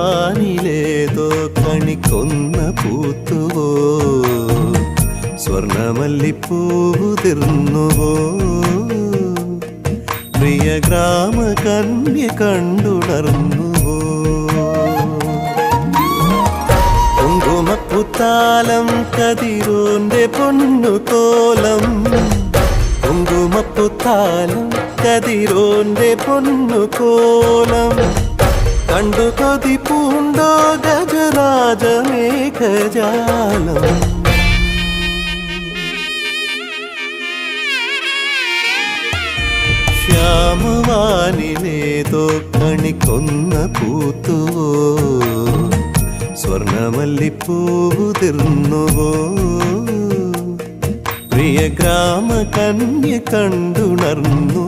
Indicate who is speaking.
Speaker 1: ശ്യാമവാനിലേതോ കണിക്കൊന്ന പൂത്തുവോ? സ്വർണമല്ലിപ്പൂതിർന്നുവോ പ്രിയ ഗ്രാമ കന്യ കണ്ടുണർന്നുവോ? കുങ്കുമപ്പുത്താലം കതിരൂന്റെ പൊന്നുകോലം. കുങ്കുമപ്പുത്താലം കതിരോന്റെ പൊന്നുകോലം. കണ്ടു കൊതി പൂണ്ടോ ഗജരാജ മേഘജാലം ശ്യാമവാനിലേതോ കണിക്കൊന്ന പൂത്തുവോ? സ്വർണമല്ലിപ്പൂതിർന്നുവോ പ്രിയ ഗ്രാമ കന്യ കണ്ടുണർന്നുവോ